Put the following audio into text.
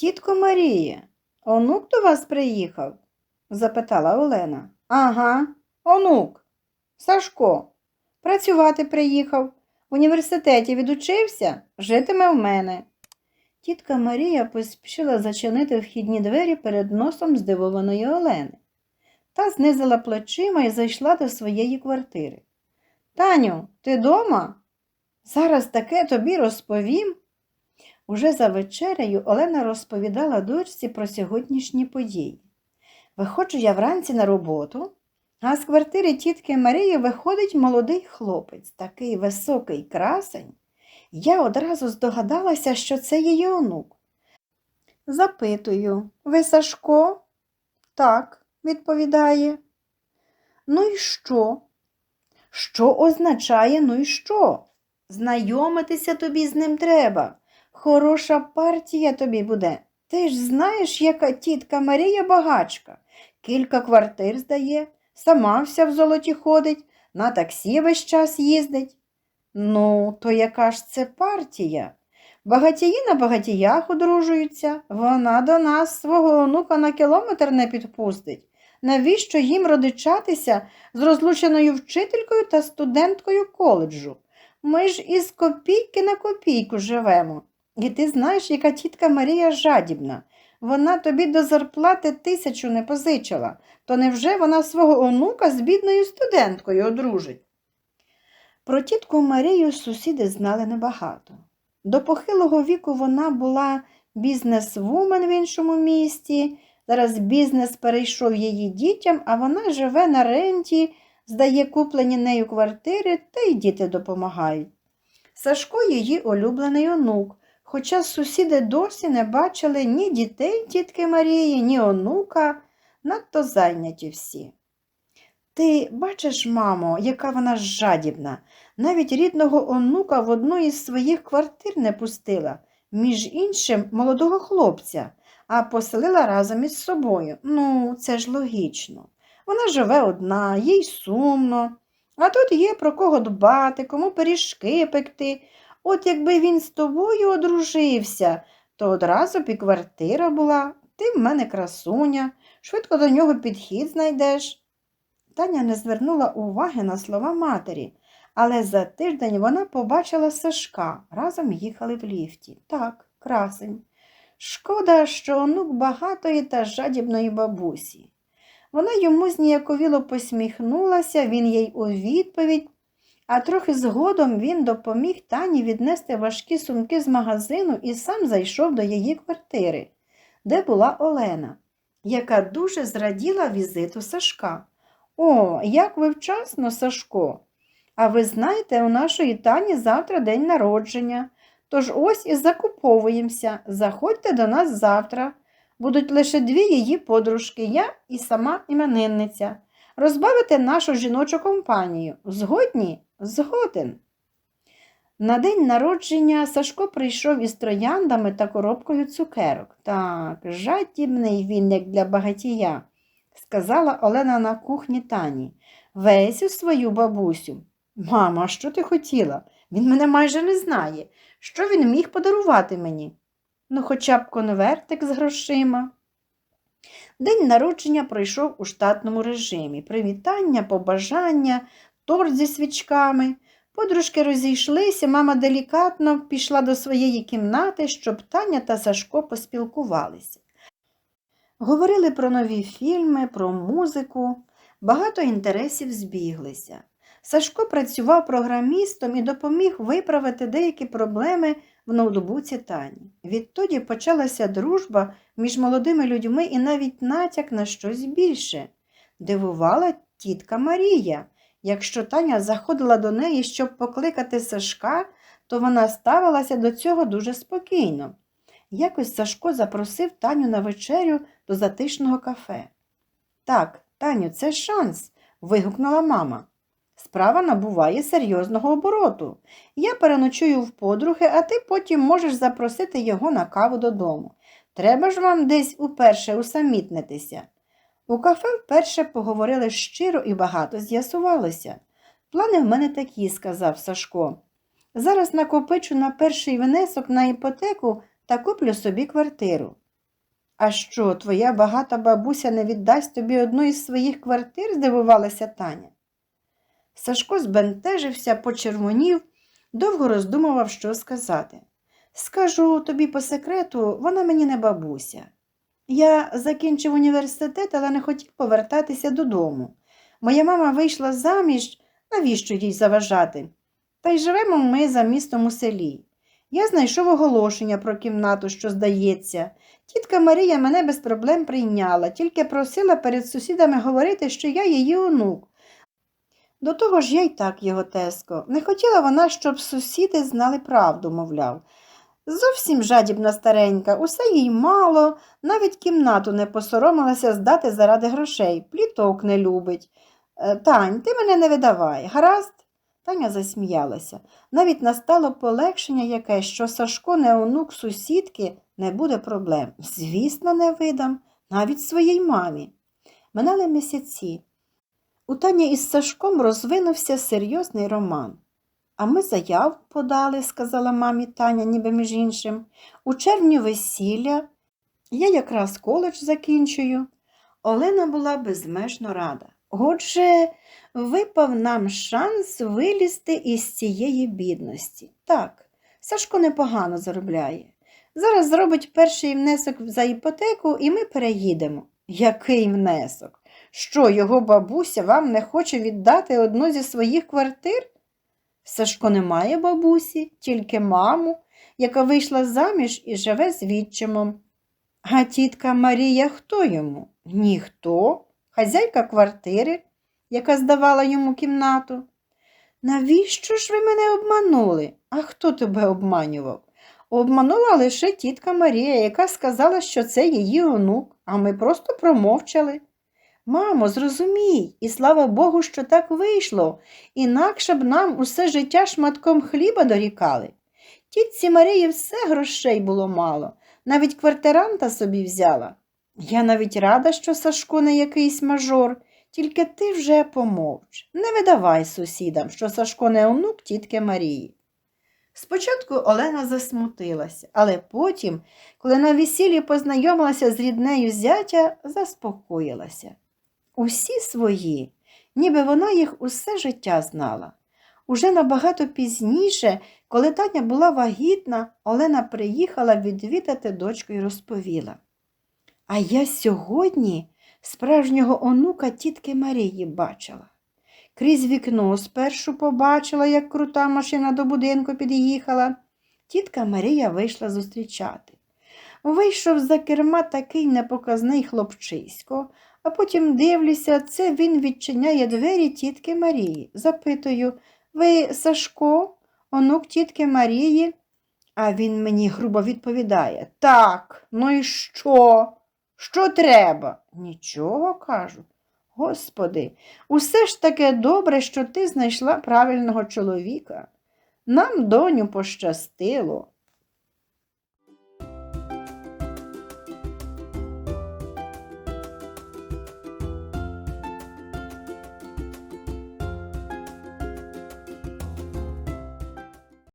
Тітко Марія, онук до вас приїхав? запитала Олена. Ага, онук. Сашко. Працювати приїхав. В університеті відучився, житиме в мене. Тітка Марія поспішила зачинити вхідні двері перед носом здивованої Олени. Та знизила плечима і зайшла до своєї квартири. Таню, ти дома? Зараз таке тобі розповім. Уже за вечерею Олена розповідала дочці про сьогоднішні події. Виходжу я вранці на роботу, а з квартири тітки Марії виходить молодий хлопець, такий високий красень. Я одразу здогадалася, що це її онук. Запитую, ви Сашко? Так, відповідає. Ну і що? Що означає ну і що? Знайомитися тобі з ним треба. Хороша партія тобі буде. Ти ж знаєш, яка тітка Марія багачка. Кілька квартир здає, сама вся в золоті ходить, на таксі весь час їздить. Ну, то яка ж це партія? Багатії на багатіях одружуються, вона до нас свого онука на кілометр не підпустить. Навіщо їм родичатися з розлученою вчителькою та студенткою коледжу? Ми ж із копійки на копійку живемо. І ти знаєш, яка тітка Марія жадібна. Вона тобі до зарплати тисячу не позичила, то невже вона свого онука з бідною студенткою одружить? Про тітку Марію сусіди знали небагато. До похилого віку вона була бізнес-вумен в іншому місті. Зараз бізнес перейшов її дітям, а вона живе на ренті, здає куплені нею квартири, та й діти допомагають. Сашко її улюблений онук, хоча сусіди досі не бачили ні дітей тітки Марії, ні онука, надто зайняті всі. Ти бачиш, мамо, яка вона жадібна. Навіть рідного онука в одну із своїх квартир не пустила, між іншим молодого хлопця, а поселила разом із собою. Ну, це ж логічно. Вона живе одна, їй сумно. А тут є про кого дбати, кому пиріжки пекти. От якби він з тобою одружився, то одразу б і квартира була, ти в мене красуня, швидко до нього підхід знайдеш. Таня не звернула уваги на слова матері, але за тиждень вона побачила Сашка, разом їхали в ліфті. Так, красень. Шкода, що онук багатої та жадібної бабусі. Вона йому зніяковіло посміхнулася, він їй у відповідь, а трохи згодом він допоміг Тані віднести важкі сумки з магазину і сам зайшов до її квартири, де була Олена, яка дуже зраділа візиту Сашка. О, як ви вчасно, Сашко. А ви знаєте, у нашої Тані завтра день народження. Тож ось і закуповуємося. Заходьте до нас завтра. Будуть лише дві її подружки, я і сама іменинниця. Розбавите нашу жіночу компанію. Згодні? Згоден. На день народження Сашко прийшов із трояндами та коробкою цукерок. Так, жадібний він, як для багатія, сказала Олена на кухні Тані. Весь у свою бабусю. Мама, що ти хотіла? Він мене майже не знає. Що він міг подарувати мені? Ну, хоча б конвертик з грошима. День народження пройшов у штатному режимі. Привітання, побажання, торт зі свічками. Подружки розійшлися, мама делікатно пішла до своєї кімнати, щоб Таня та Сашко поспілкувалися. Говорили про нові фільми, про музику, багато інтересів збіглися. Сашко працював програмістом і допоміг виправити деякі проблеми в ноутбуці Тані. Відтоді почалася дружба між молодими людьми і навіть натяк на щось більше. Дивувала тітка Марія. Якщо Таня заходила до неї, щоб покликати Сашка, то вона ставилася до цього дуже спокійно. Якось Сашко запросив Таню на вечерю до затишного кафе. Так, Таню, це шанс. вигукнула мама. Справа набуває серйозного обороту. Я переночую в подруги, а ти потім можеш запросити його на каву додому. Треба ж вам десь уперше усамітнитися. У кафе вперше поговорили щиро і багато з'ясувалося. Плани в мене такі, сказав Сашко. Зараз накопичу на перший внесок на іпотеку та куплю собі квартиру. А що, твоя багата бабуся не віддасть тобі одну із своїх квартир? здивувалася Таня. Сашко збентежився, почервонів, довго роздумував, що сказати. Скажу тобі по секрету, вона мені не бабуся. Я закінчив університет, але не хотів повертатися додому. Моя мама вийшла заміж, навіщо їй заважати? Та й живемо ми за містом у селі. Я знайшов оголошення про кімнату, що здається. Тітка Марія мене без проблем прийняла, тільки просила перед сусідами говорити, що я її онук. До того ж я й так його теско. Не хотіла вона, щоб сусіди знали правду, мовляв. Зовсім жадібна старенька, усе їй мало, навіть кімнату не посоромилася здати заради грошей, пліток не любить. «Е, Тань, ти мене не видавай, гаразд? Таня засміялася. Навіть настало полегшення якесь, що Сашко не онук сусідки, не буде проблем. Звісно, не видам, навіть своїй мамі. Минали місяці. У Тані із Сашком розвинувся серйозний роман. А ми заяву подали, сказала мамі Таня, ніби між іншим. У червні весілля. Я якраз коледж закінчую. Олена була безмежно рада. Отже, випав нам шанс вилізти із цієї бідності. Так, Сашко непогано заробляє. Зараз зробить перший внесок за іпотеку, і ми переїдемо. Який внесок? Що, його бабуся вам не хоче віддати одну зі своїх квартир? Сашко не має бабусі, тільки маму, яка вийшла заміж і живе з відчимом. А тітка Марія хто йому? Ніхто. Хазяйка квартири, яка здавала йому кімнату. Навіщо ж ви мене обманули? А хто тебе обманював? Обманула лише тітка Марія, яка сказала, що це її онук, а ми просто промовчали. Мамо, зрозумій, і слава Богу, що так вийшло, інакше б нам усе життя шматком хліба дорікали. Тітці Марії все грошей було мало, навіть квартиранта собі взяла. Я навіть рада, що Сашко не якийсь мажор, тільки ти вже помовч. Не видавай сусідам, що Сашко не онук тітки Марії. Спочатку Олена засмутилася, але потім, коли на весіллі познайомилася з ріднею зятя, заспокоїлася. Усі свої, ніби вона їх усе життя знала. Уже набагато пізніше, коли Таня була вагітна, Олена приїхала відвідати дочку і розповіла. А я сьогодні справжнього онука тітки Марії бачила. Крізь вікно спершу побачила, як крута машина до будинку під'їхала. Тітка Марія вийшла зустрічати. Вийшов за керма такий непоказний хлопчисько, а потім дивлюся, це він відчиняє двері тітки Марії. Запитую, ви Сашко, онук тітки Марії? А він мені грубо відповідає Так, ну і що? Що треба? Нічого кажу. Господи, усе ж таке добре, що ти знайшла правильного чоловіка. Нам, доню, пощастило.